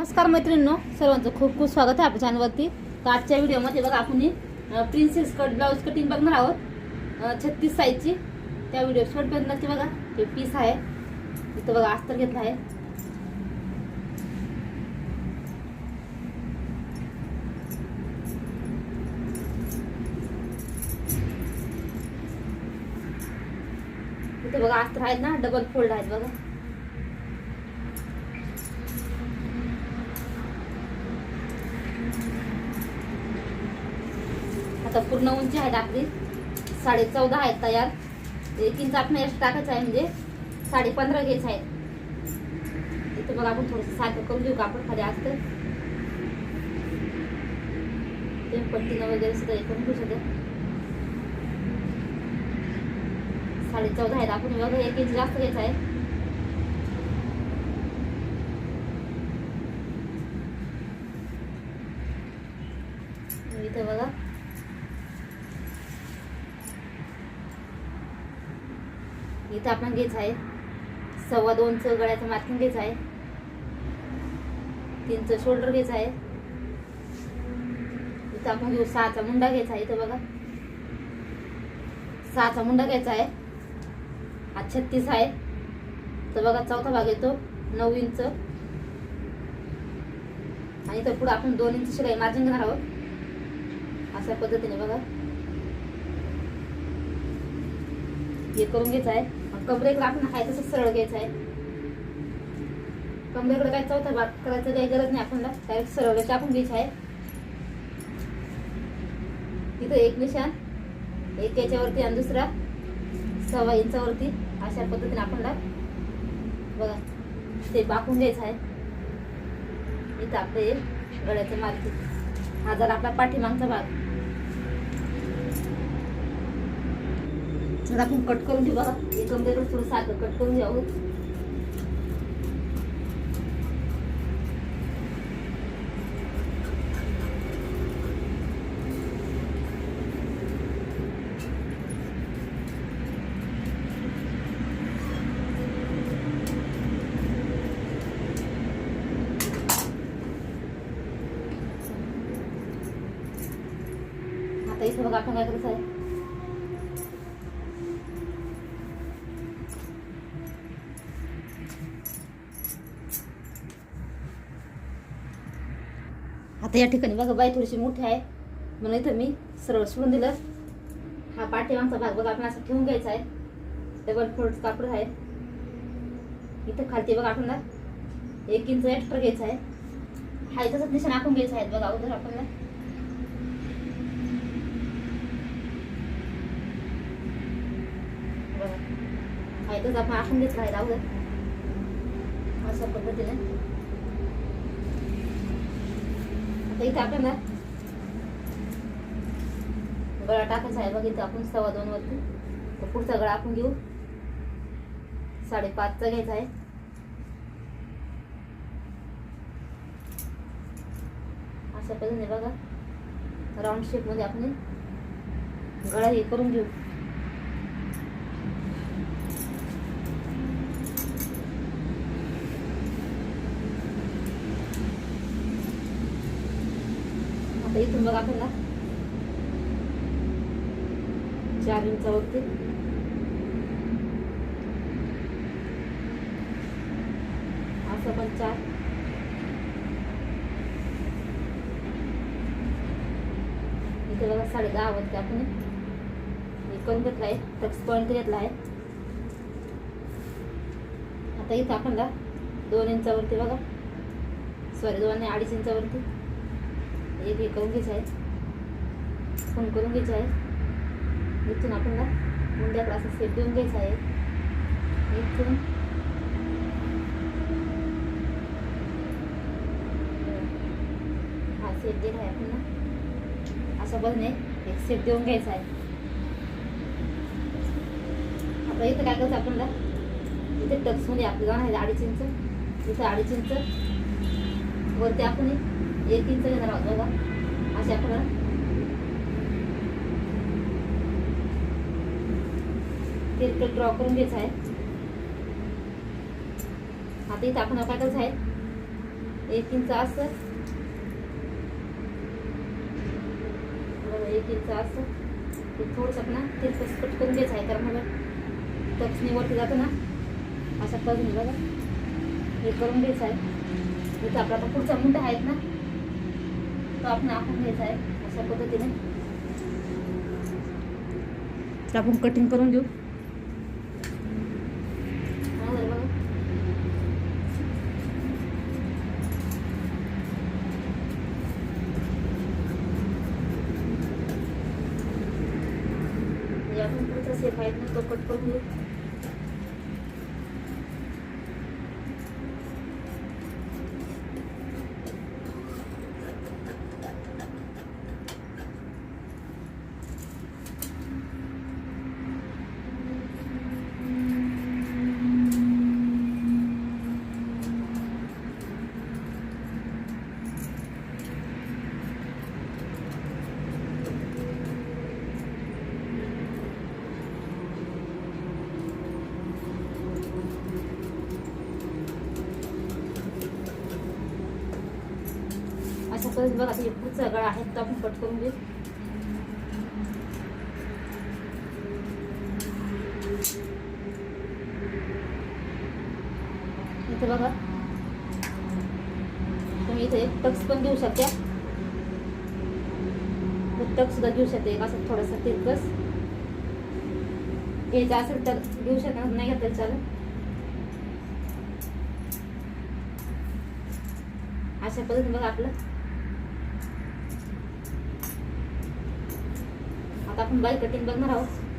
नमस्कार मैत्रिणींनो सर्वांचं खूप खूप स्वागत आहे आपल्या चॅनलवरती तर आजच्या व्हिडिओमध्ये बघा आपण प्रिन्सेस कट ब्लाऊज कटिंग बघणार आहोत. छत्तीस साईजची त्या व्हिडिओ शेवटपर्यंत नक्की बघा हे पीस आहे. इथं बघा अस्तर घेतला आहे. इथं बघा अस्तर आहेत ना डबल फोल्ड आहेत बघा. आता पूर्ण उंची आहे आपली साडे चौदा आहेत तयार. एक इंच आपण एक्स्ट्रा टाकायचं आहे म्हणजे साडे पंधरा घ्यायचं आहे इथं मग आपण थोडंसं सारखं करून घेऊ कापड खाली असतं ते पट्टीनं वगैरे सुद्धा हे करून घेऊ शकतो. साडे चौदा आहेत. आपण बघा एक इंच जास्त घ्यायचं आहे इथे बघा इथं आपण घेच आहे. सव्वा दोनचं गळ्याचं मार्किंग घेच आहे. तीनचं शोल्डर घेच आहे. इथं आपण घेऊ सहाचा मुंडा घ्यायचा आहे इथं बघा. सहाचा मुंडा घ्यायचा आहे. हा छत्तीस आहे. तर बघा चौथा भाग येतो. नऊ इंच. आणि इथं पुढे आपण दोन इंच शिलाई मार्जिन घेणार आहोत. अशा पद्धतीने बघा. हे करून घ्यायचं आहे. कमरे आपण आहे तसं सरळ घ्यायचं आहे. कमरेकडे काय चौथा भाग करायचं काही गरज नाही आपल्याला डायरेक्ट सरळ टाकून घ्यायचं आहे. तिथं एक निशाण एक याच्यावरती आणि दुसरा सव्वा इंचावरती अशा पद्धतीने आपल्याला बघा ते बाकून घ्यायचं आहे. इथं आपलं हे गळ्याचं मार्किंग हा जर आपला पाठीमागचा भाग आता आपण कट करून घेऊ बघा. एक थोडं साखर कट करून घ्या आता इथं बघा आपण काय करायचं आहे. आता या ठिकाणी बघा बाई थोडीशी मोठी आहे. म्हणून इथं मी सरळ सोडून दिलं. हा पाठीमागचा भाग बघा आपण असं ठेवून घ्यायचा आहे. डबल फोल्ड कापड आहे. इथं खालती बघा आपल्याला एक इंच एक्स्ट्रा घ्यायचं आहे. हा इथंच निशाण आखून घ्यायचं आहे बघा अगोदर आपल्याला बघा. हा इथंच आपण आखून घेतलं आहे अगोदर अशा पद्धतीने. इथं आपल्याला गळा टाकायचा आहे. बघ इथं आपण सव्वा दोन वरती. तर पुढचा गळा आपण घेऊ. साडेपाचचा घ्यायचा आहे. अशा पद्धतीने बघा. राऊंड शेपमध्ये आपण गळा हे करून घेऊ. आता इथून बघा आपल्याला चार इंचावरती. असं पण चार. इथे बघा साडे दहा वरती आपण? हे करून घेतला आहे? टक्स पॉईंट घेतला आहे. आता इथं आपण दोन इंचावरती बघा. सॉरी दोन अडीच इंचावरती. एक हे करून घ्यायचं आहे फोन करून घ्यायचं आहे इथून आपल्याला मुंड्याकडे असं सेट देऊन घ्यायचं आहे इथून हा सेट दिला आहे आपल्याला असं बघणे एक सेट देऊन घ्यायचा आहे आता इथं काय करायचं आपल्याला इथे टक्समध्ये आपलं जाणं आहे अडीच इंच इथं अडीच इंच वरती आपण एक इंच बघा. अशा आपल्याला ते ड्रॉ करून घ्यायचं आहे. आता इथं आपण काय करायचं आहे? एक इंच असं. एक इंच असं. ते थोडंसं ना ते कट करून घ्यायचं आहे कारण बघा टक्सनी वरती जातं ना अशा पद्धतीने बघा. हे करून घ्यायचं आहे. इथं आपला आता पुढचा मुंडा आहेत ना तो आपण आखून घ्यायचा आहे अशा पद्धतीने आपण कटिंग करून आपण पुढचा सेफ़ आहेत तो कट करून घेऊ अशा बघा एकूण सगळं आहे तो आपण कट करून घेऊ. इथे बघा. तुम्ही इथे टक्स पण देऊ शकता. टक्स सुद्धा घेऊ शकते असं थोडासा तिरकस. घ्यायचं असेल तर घेऊ शकणार नाही घेतलं चालेल. अशा पद्धतीने बघा आपलं. आता आपण बाई कटिंग बघणार आहोत